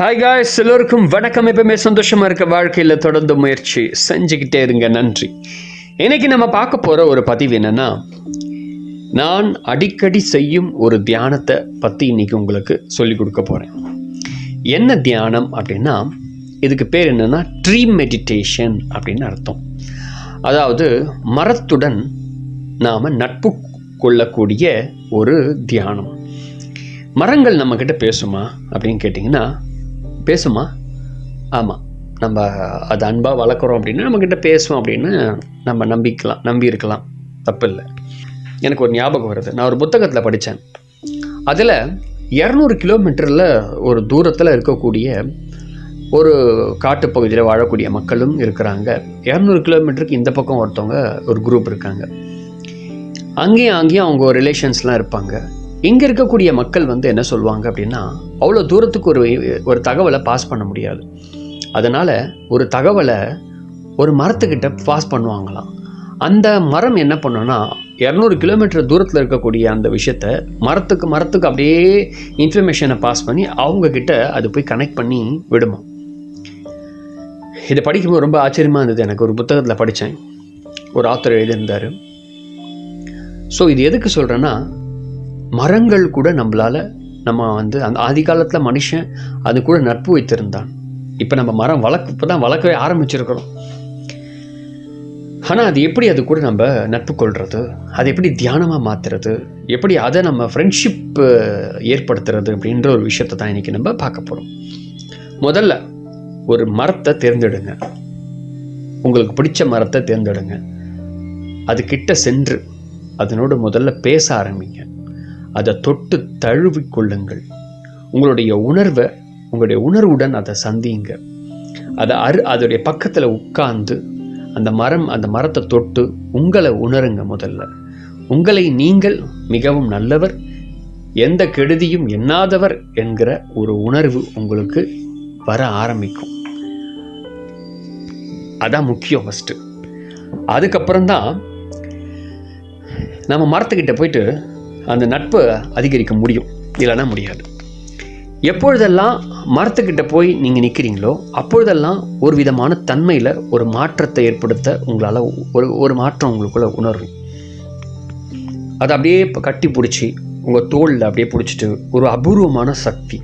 Hi guys எல்லோருக்கும் வணக்கம். எப்பவுமே சந்தோஷமா இருக்க வாழ்க்கையில் தொடர்ந்து முயற்சி. செஞ்சுக்கிட்டே இருங்க. நன்றி. இன்னைக்கு நம்ம பார்க்க போற ஒரு பதிவு என்னன்னா நான் அடிக்கடி செய்யும் ஒரு தியானத்தை பற்றி இன்னைக்கு உங்களுக்கு சொல்லிக் கொடுக்க போறேன். என்ன தியானம் அப்படின்னா இதுக்கு பேர் என்னன்னா ட்ரீ மெடிடேஷன் அப்படின்னு அர்த்தம். அதாவது மரத்துடன் நாம் நட்பு கொள்ளக்கூடிய ஒரு தியானம். மரங்கள் நம்மக்கிட்ட பேசுமா அப்படின்னு கேட்டிங்கன்னா பேசுமா? ஆமாம் நம்ம அது அன்பாக வளர்க்குறோம் அப்படின்னா நம்மக்கிட்ட பேசுவோம் அப்படின்னு நம்ம நம்பிக்கலாம் நம்பி இருக்கலாம் தப்பு இல்லை. எனக்கு ஒரு ஞாபகம் வருது. நான் ஒரு புத்தகத்தில் படித்தேன் அதில் இரநூறு கிலோமீட்டரில் ஒரு தூரத்தில் இருக்கக்கூடிய ஒரு காட்டுப்பகுதியில் வாழக்கூடிய மக்களும் இருக்கிறாங்க. இரநூறு கிலோமீட்டருக்கு இந்த பக்கம் ஒருத்தவங்க ஒரு குரூப் இருக்காங்க. அங்கேயும் அங்கேயும் அவங்க ரிலேஷன்ஸ்லாம் இருப்பாங்க. இங்கே இருக்கக்கூடிய மக்கள் வந்து என்ன சொல்லுவாங்க அப்படின்னா அவ்வளோ தூரத்துக்கு ஒரு ஒரு தகவலை பாஸ் பண்ண முடியாது. அதனால் ஒரு தகவலை ஒரு மரத்துக்கிட்ட பாஸ் பண்ணுவாங்களாம். அந்த மரம் என்ன பண்ணுன்னா இரநூறு கிலோமீட்டர் தூரத்தில் இருக்கக்கூடிய அந்த விஷயத்த மரத்துக்கு மரத்துக்கு அப்படியே இன்ஃபர்மேஷனை பாஸ் பண்ணி அவங்கக்கிட்ட அது போய் கனெக்ட் பண்ணி விடுமா இதை படிக்கும்போது ரொம்ப ஆச்சரியமாக இருந்தது. எனக்கு ஒரு புத்தகத்தில் படித்தேன். ஒரு ஆத்தர் எழுதியிருந்தார். ஸோ இது எதுக்கு சொல்கிறேன்னா மரங்கள் கூட நம்மளால் நம்ம வந்து அந்த ஆதி காலத்தில் மனுஷன் அது கூட நட்பு வைத்திருந்தான். இப்போ நம்ம மரம் வளர்க்க இப்போ தான் வளர்க்கவே ஆரம்பிச்சிருக்கிறோம். ஆனால் அது எப்படி அது கூட நம்ம நட்பு கொள்வது அதை எப்படி தியானமாக மாற்றுறது எப்படி அதை நம்ம ஃப்ரெண்ட்ஷிப் ஏற்படுத்துறது அப்படின்ற ஒரு விஷயத்தை தான் இன்றைக்கி நம்ம பார்க்க போகிறோம் முதல்ல ஒரு மரத்தை தேர்ந்தெடுங்க. உங்களுக்கு பிடிச்ச மரத்தை தேர்ந்தெடுங்க. அது சென்று அதனோடு முதல்ல பேச ஆரம்பிங்க. அதை தொட்டு தழுவி கொள்ளுங்கள் உங்களுடைய உணர்வை உங்களுடைய உணர்வுடன் அதை சந்திங்க அதை அரு அதோடைய பக்கத்தில் உட்கார்ந்து அந்த மரம் அந்த மரத்தை தொட்டு உங்களை உணருங்க முதல்ல. உங்களை நீங்கள் மிகவும் நல்லவர் எந்த கெடுதியும் எண்ணாதவர் என்கிற ஒரு உணர்வு உங்களுக்கு வர ஆரம்பிக்கும். அதான் முக்கியம் ஃபஸ்ட்டு அதுக்கப்புறம்தான் நம்ம மரத்துக்கிட்ட போயிட்டு அந்த நட்பை அதிகரிக்க முடியும். இல்லைன்னா முடியாது. எப்பொழுதெல்லாம் மரத்துக்கிட்ட போய் நீங்கள் நிற்கிறீங்களோ அப்பொழுதெல்லாம் ஒரு விதமான தன்மையில் ஒரு மாற்றத்தை ஏற்படுத்த உங்களால் ஒரு ஒரு மாற்றம் உங்களுக்குள்ள உணரும். அதை அப்படியே இப்போ கட்டி பிடிச்சி உங்கள் தோளில் அப்படியே பிடிச்சிட்டு ஒரு அபூர்வமான சக்தி.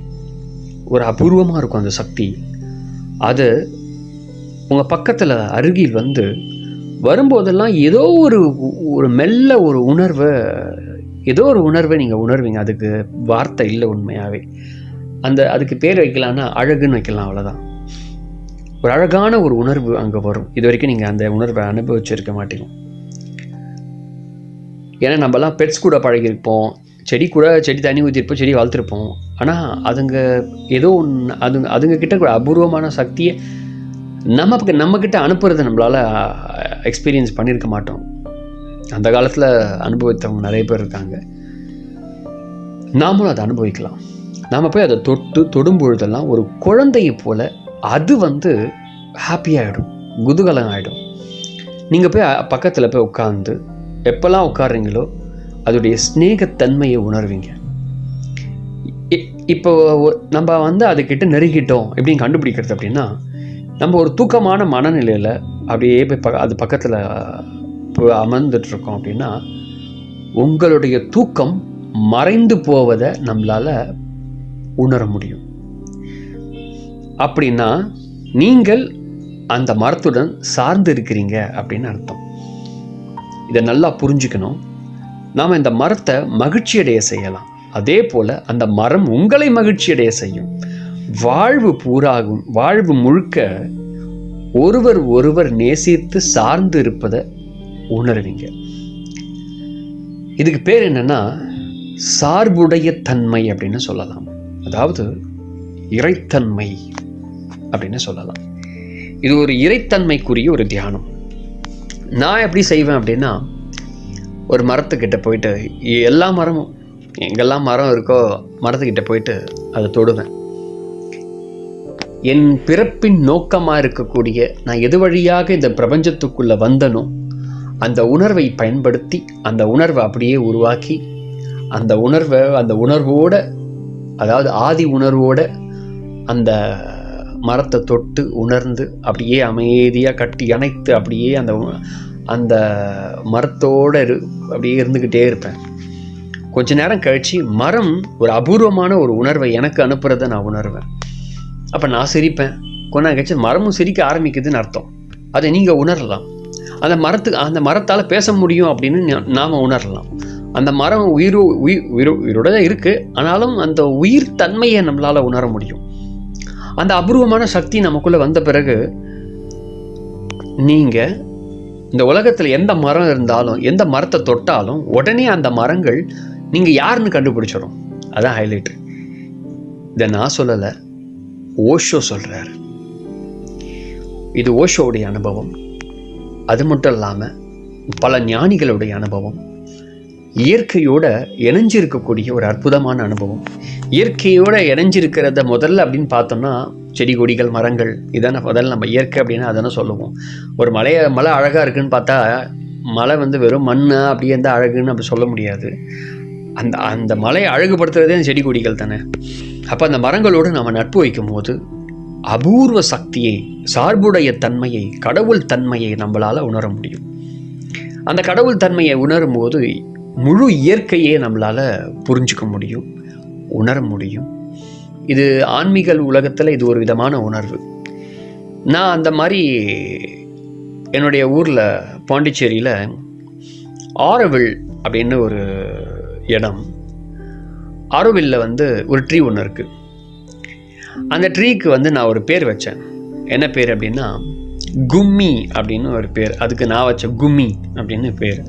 ஒரு அபூர்வமாக இருக்கும் அந்த சக்தி. அது உங்கள் பக்கத்தில் அருகில் வந்து வரும்போதெல்லாம் ஏதோ ஒரு ஒரு மெல்ல ஒரு உணர்வை ஏதோ ஒரு உணர்வை நீங்கள் உணர்வீங்க. அதுக்கு வார்த்தை இல்லை உண்மையாகவே அந்த அதுக்கு பேர் வைக்கலான்னா அழகுன்னு வைக்கலாம் அவ்வளோதான் ஒரு அழகான ஒரு உணர்வு அங்கே வரும். இது வரைக்கும் நீங்கள் அந்த உணர்வை அனுபவிச்சிருக்க மாட்டீங்க. ஏன்னா நம்மலாம் பெட்ஸ் கூட பழகியிருப்போம். செடி கூட செடி தண்ணி ஊற்றிருப்போம் செடி வளர்த்துருப்போம். ஆனால் அதுங்க ஏதோ ஒன்று அதுங்க அதுங்க கிட்ட கூட அபூர்வமான சக்தியை நம்ம நம்மக்கிட்ட அனுப்புறதை நம்மளால் எக்ஸ்பீரியன்ஸ் பண்ணியிருக்க மாட்டோம். அந்த காலத்தில் அனுபவித்தவங்க நிறைய பேர் இருக்காங்க. நாமளும் அதை அனுபவிக்கலாம். நாம் போய் அதை தொட்டு தொடும் பொழுதெல்லாம் ஒரு குழந்தையை போல் அது வந்து ஹாப்பியாகிடும் குதூகலம் ஆகிடும் நீங்கள் போய் பக்கத்தில் போய் உட்காந்து எப்போல்லாம் உட்காடுறீங்களோ அதோடைய ஸ்நேகத்தன்மையை உணர்வீங்க. இப்போ நம்ம வந்து அதுக்கிட்ட நெருங்கிட்டோம் எப்படின்னு கண்டுபிடிக்கிறது அப்படின்னா நம்ம ஒரு தூக்கமான மனநிலையில் அப்படியே போய் ப அது பக்கத்தில் இப்போ அமர்ந்துட்டுருக்கோம் அப்படின்னா உங்களுடைய தூக்கம் மறைந்து போவதை நம்மளால் உணர முடியும். அப்படின்னா நீங்கள் அந்த மரத்துடன் சார்ந்து இருக்கிறீங்க அப்படின்னு அர்த்தம். இதை நல்லா புரிஞ்சுக்கணும். நாம் இந்த மரத்தை மகிழ்ச்சியடைய செய்யலாம். அதே போல் அந்த மரம் உங்களை மகிழ்ச்சியடைய செய்யும். வாழ்வு பூராகும் வாழ்வு முழுக்க ஒருவர் ஒருவர் நேசித்து சார்ந்து இருப்பதை உணர்வீங்க. இதுக்கு பேர் என்னன்னா சார்புடைய தன்மை அப்படின்னு சொல்லலாம். அதாவது இறைத்தன்மை அப்படின்னு சொல்லலாம். இது ஒரு இறைத்தன்மைக்குரிய ஒரு தியானம். நான் எப்படி செய்வேன் அப்படின்னா ஒரு மரத்துக்கிட்ட போயிட்டு எல்லா மரமும் எங்கெல்லாம் மரம் இருக்கோ மரத்துக்கிட்ட போயிட்டு அதை தொடுவேன். என் பிறப்பின் நோக்கமாக இருக்கக்கூடிய நான் எது வழியாக இந்த பிரபஞ்சத்துக்குள்ளே வந்தனோ அந்த உணர்வை பயன்படுத்தி அந்த உணர்வை அப்படியே உருவாக்கி அந்த உணர்வை அந்த உணர்வோட அதாவது ஆதி உணர்வோட அந்த மரத்தை தொட்டு உணர்ந்து அப்படியே அமைதியாக கட்டி அணைத்து அப்படியே அந்த அந்த மரத்தோடு இரு அப்படியே இருந்துக்கிட்டே இருப்பேன். கொஞ்ச நேரம் கழித்து மரம் ஒரு அபூர்வமான ஒரு உணர்வை எனக்கு அனுப்புகிறத நான் உணர்வேன். அப்போ நான் சிரிப்பேன். கொஞ்ச நேரம் கழிச்சு மரமும் சிரிக்க ஆரம்பிக்குதுன்னு அர்த்தம். அதை நீங்கள் உணரலாம். அந்த மரத்துக்கு அந்த மரத்தால் பேச முடியும் அப்படின்னு நாம் உணரலாம். அந்த மரம் உயிரோ உயிர் உயிரோ உயிரோட தான் இருக்குது ஆனாலும் அந்த உயிர் தன்மையை நம்மளால் உணர முடியும். அந்த அபூர்வமான சக்தி நமக்குள்ளே வந்த பிறகு நீங்கள் இந்த உலகத்தில் எந்த மரம் இருந்தாலும் எந்த மரத்தை தொட்டாலும் உடனே அந்த மரங்கள் நீங்கள் யாருன்னு கண்டுபிடிச்சிடும் அதான் ஹைலைட்டு இதை நான் சொல்லலை ஓஷோ சொல்கிறார் இது ஓஷோவுடைய அனுபவம். அது மட்டும் இல்லாமல் பல ஞானிகளுடைய அனுபவம் இயற்கையோட இணைஞ்சிருக்கக்கூடிய ஒரு அற்புதமான அனுபவம். இயற்கையோட இணைஞ்சிருக்கிறத முதல்ல அப்படின்னு பார்த்தோம்னா செடி கொடிகள் மரங்கள் இதான முதல்ல நம்ம இயற்கை அப்படின்னு அதான சொல்லுவோம். ஒரு மலையை மலை அழகாக இருக்குன்னு பார்த்தா மலை வந்து வெறும் மண் அப்படியே இருந்தால் அழகுன்னு அப்படி சொல்ல முடியாது. அந்த அந்த மலையை அழகுபடுத்துறதே அந்த செடி கொடிகள் தானே. அப்போ அந்த மரங்களோடு நம்ம நட்பு வைக்கும் போது அபூர்வ சக்தியை சார்புடைய தன்மையை கடவுள் தன்மையை நம்மளால் உணர முடியும். அந்த கடவுள் தன்மையை உணரும் போது முழு இயற்கையே நம்மளால் புரிஞ்சுக்க முடியும் உணர முடியும். இது ஆன்மீக உலகத்தில் இது ஒரு விதமான உணர்வு. நான் அந்த மாதிரி என்னுடைய ஊரில் பாண்டிச்சேரியில் ஆரோவில் அப்படின்னு ஒரு இடம். ஆரோவில்ல வந்து ஒரு ட்ரீ ஒன்று இருக்குது அந்த ட்ரீக்கு வந்து நான் ஒரு பேர் வச்சேன். என்ன பேர் அப்படின்னா கும்மி அப்படின்னு ஒரு பேர். அதுக்கு நான் வச்ச கும்மி அப்படின்னு பேர்.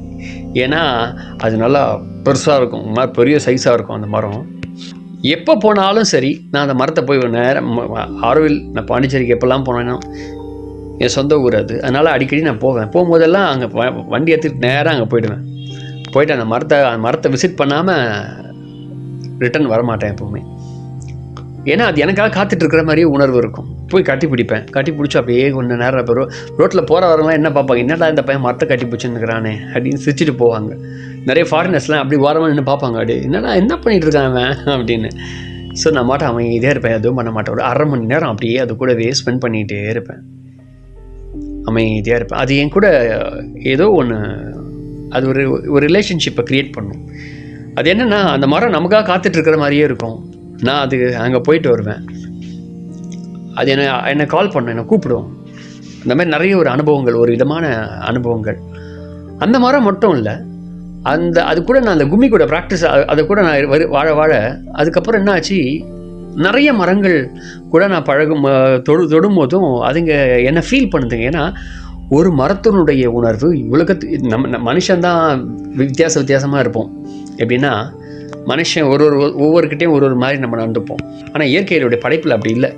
ஏன்னா அது நல்லா பெருசாக இருக்கும். மாதிரி பெரிய சைஸாக இருக்கும் அந்த மரம். எப்போ போனாலும் சரி நான் அந்த மரத்தை போய் நேரம் ஆரோவில் நான் பாண்டிச்சேரிக்கு எப்போல்லாம் போனேன்னா என் சொந்த ஊர் அது. அதனால் அடிக்கடி நான் போவேன். போகும்போதெல்லாம் அங்கே வண்டி எடுத்துகிட்டு நேராக அங்கே போயிடுவேன். போயிட்டு அந்த மரத்தை அந்த மரத்தை விசிட் பண்ணாமல் ரிட்டர்ன் வரமாட்டேன் எப்போவுமே. ஏன்னா அது எனக்காக காத்துட்டு இருக்கிற மாதிரியே உணர்வு இருக்கும். போய் கட்டி பிடிப்பேன். கட்டி பிடிச்சி அப்படியே கொஞ்சம் நேரம் இப்போ ரோட்டில் போகிற வரவங்களாம் என்ன பார்ப்பாங்க? என்னடா இந்த பையன் மரத்தை கட்டி பிடிச்சிருக்கிறானே அப்படின்னு சிரிச்சிட்டு போவாங்க. நிறைய ஃபாரினர்ஸ்லாம் அப்படி ஓரமாக நின்று பார்ப்பாங்க. அப்படி என்னடா என்ன பண்ணிகிட்டு இருக்காங்க அப்படின்னு. ஸோ நான் மாட்டேன் அவன் இதே இருப்பேன். எதுவும் பண்ண மாட்டேன். ஒரு அரை மணி நேரம் அப்படியே அது கூடவே ஸ்பெண்ட் பண்ணிகிட்டே இருப்பேன். அமைதியாக இருப்பேன். அது என் கூட ஏதோ ஒன்று அது ஒரு ஒரு ரிலேஷன்ஷிப்பை க்ரியேட் பண்ணும். அது என்னென்னா அந்த மரம் நமக்காக காத்துட்ருக்கிற மாதிரியே இருக்கும். நான் அது அங்கே போயிட்டு வருவேன். அது என்னை என்னை கால் பண்ணும் என்னை கூப்பிடும். இந்த மாதிரி நிறைய ஒரு அனுபவங்கள் ஒரு விதமான அனுபவங்கள். அந்த மரம் மட்டும் இல்லை அந்த அது கூட நான் அந்த கும்மி கூட ப்ராக்டிஸ் அதை கூட நான் வரு வாழ வாழ அதுக்கப்புறம் என்ன ஆச்சு நிறைய மரங்கள் கூட நான் பழகும் அஹ், தொடு தொடும்போதும் அதுங்க என்னை ஃபீல் பண்ணுதுங்க. ஏன்னா ஒரு மரத்தினுடைய உணர்வு உலகத்து நம்ம நம்ம மனுஷன்தான் வித்தியாச வித்தியாசமாக இருப்போம். எப்படின்னா மனுஷன் ஒரு ஒரு ஒவ்வொருக்கிட்டையும் ஒரு ஒரு மாதிரி நம்ம நடந்துப்போம். ஆனால் இயற்கையினுடைய படைப்பில் அப்படி இல்லை.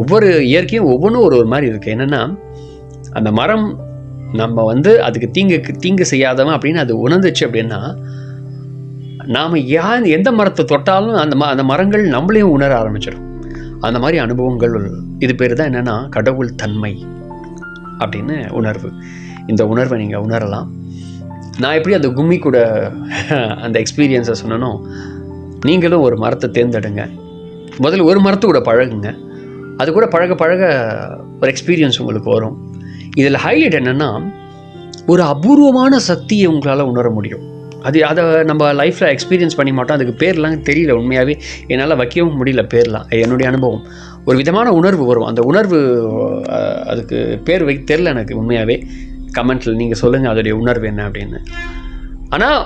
ஒவ்வொரு இயற்கையும் ஒவ்வொன்றும் ஒரு ஒரு மாதிரி இருக்குது என்னென்னா அந்த மரம் நம்ம வந்து அதுக்கு தீங்கு தீங்கு செய்யாதவன் அப்படின்னு அது உணர்ந்துச்சு அப்படின்னா நாம் யா எந்த மரத்தை தொட்டாலும் அந்த ம அந்த மரங்கள் நம்மளையும் உணர ஆரம்பிச்சிடும். அந்த மாதிரி அனுபவங்கள் இது பேர் தான் என்னென்னா கடவுள் தன்மை அப்படின்னு உணர்வு. இந்த உணர்வை நீங்கள் உணரலாம். நான் எப்படி அந்த கும்மி கூட அந்த எக்ஸ்பீரியன்ஸை சொன்னனோ நீங்களும் ஒரு மரத்தை தேர்ந்தெடுங்க. முதல்ல ஒரு மரத்து கூட பழகுங்க. அது கூட பழக பழக ஒரு எக்ஸ்பீரியன்ஸ் உங்களுக்கு வரும். இதில் ஹைலைட் என்னென்னா ஒரு அபூர்வமான சக்தியை உங்களால் உணர முடியும். அது அதை நம்ம லைஃப்பில் எக்ஸ்பீரியன்ஸ் பண்ணி மாட்டோம். அதுக்கு பேர்லாம் தெரியல உண்மையாகவே என்னால் வைக்கவும் முடியல பேர்லாம். என்னுடைய அனுபவம். ஒரு விதமான உணர்வு வரும். அந்த உணர்வு அதுக்கு பேர் வை தெரில எனக்கு உண்மையாகவே கமெண்ட்டில் நீங்கள் சொல்லுங்கள் அதோடைய உணர்வு என்ன அப்படின்னு. ஆனால்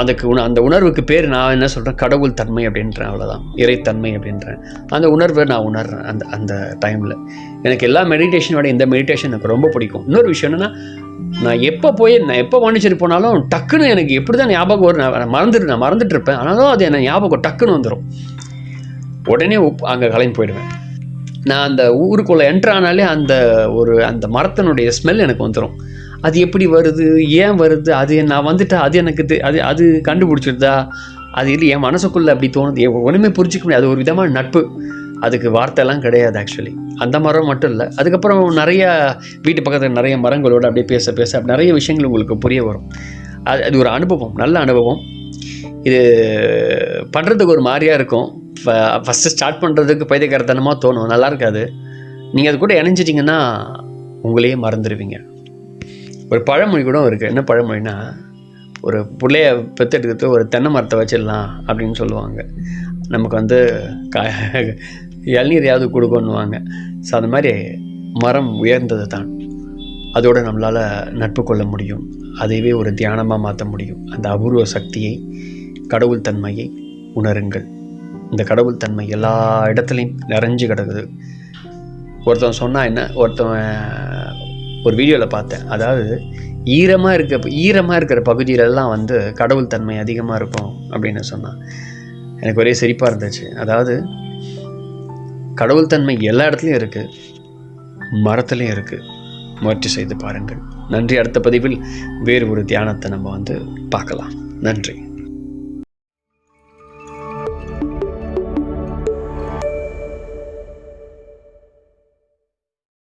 அதுக்கு உண அந்த உணர்வுக்கு பேர் நான் என்ன சொல்கிறேன் கடவுள் தன்மை அப்படின்றேன் அவ்வளோதான் இறைத்தன்மை அப்படின்றேன். அந்த உணர்வை நான் உணர்றேன் அந்த அந்த டைமில் எனக்கு எல்லா மெடிடேஷனோட இந்த மெடிடேஷன் எனக்கு ரொம்ப பிடிக்கும். இன்னொரு விஷயம் என்னென்னா நான் எப்போ போய் நான் எப்போ பாண்டிச்சேரி போனாலும் டக்குன்னு எனக்கு எப்படி தான் ஞாபகம் வரும் நான் மறந்துட்டு நான் மறந்துட்டு இருப்பேன் ஆனாலும் அது என்ன ஞாபகம் டக்குன்னு வந்துடும் உடனே அங்கே கலைஞ்சு போயிடுவேன். நான் அந்த ஊருக்குள்ளே என்ட்ரு ஆனாலே அந்த ஒரு அந்த மரத்தினுடைய ஸ்மெல் எனக்கு வந்துடும் அது எப்படி வருது? ஏன் வருது? அது நான் வந்துட்டா அது எனக்கு அது அது கண்டுபிடிச்சிருதா அது இல்லை என் மனசுக்குள்ளே அப்படி தோணுது. ஒன்றுமே புரிஞ்சிக்க முடியாது. அது ஒரு விதமான நட்பு. அதுக்கு வார்த்தைலாம் கிடையாது ஆக்சுவலி அந்த மரம் மட்டும் இல்லை. அதுக்கப்புறம் நிறையா வீட்டு பக்கத்தில் நிறைய மரங்களோடு அப்படியே பேச பேச நிறைய விஷயங்கள் உங்களுக்கு புரிய வரும். அது அது ஒரு அனுபவம் நல்ல அனுபவம். இது பண்ணுறதுக்கு ஒரு மாதிரியாக இருக்கும். ஃபஸ்ட்டு ஸ்டார்ட் பண்ணுறதுக்கு பைத்தியக்காரத்தனமாக தோணும். நல்லா இருக்காது. நீங்கள் அது கூட இணைஞ்சிட்டிங்கன்னா உங்களையே மறந்துடுவீங்க. ஒரு பழமொழி கூட இருக்குது என்ன பழமொழினா ஒரு பிள்ளைய பெற்றெடுக்கிறது ஒரு தென்னை மரத்தை வச்சிடலாம் அப்படின்னு சொல்லுவாங்க. நமக்கு வந்து க இளநீரையாவது கொடுக்கணுவாங்க ஸோ அந்த மாதிரி மரம் உயர்ந்தது தான். அதோடு நம்மளால் நட்பு கொள்ள முடியும். அதையவே ஒரு தியானமாக மாற்ற முடியும். அந்த அபூர்வ சக்தியை கடவுள் தன்மையை உணருங்கள். இந்த கடவுள் தன்மை எல்லா இடத்துலையும் நிறைஞ்சு கிடக்குது. ஒருத்தன் சொன்னால் என்ன ஒருத்தன் ஒரு வீடியோவில் பார்த்தேன். அதாவது ஈரமாக இருக்க ஈரமாக இருக்கிற பகுதியிலெல்லாம் வந்து கடவுள் தன்மை அதிகமாக இருக்கும் அப்படின்னு சொன்னான். எனக்கு ஒரே சிரிப்பாக இருந்துச்சு. அதாவது கடவுள் தன்மை எல்லா இடத்துலையும் இருக்குது மரத்துலையும் இருக்குது முயற்சி செய்து பாருங்கள். நன்றி. அடுத்த பதிவில் வேறு ஒரு தியானத்தை நம்ம வந்து பார்க்கலாம். நன்றி.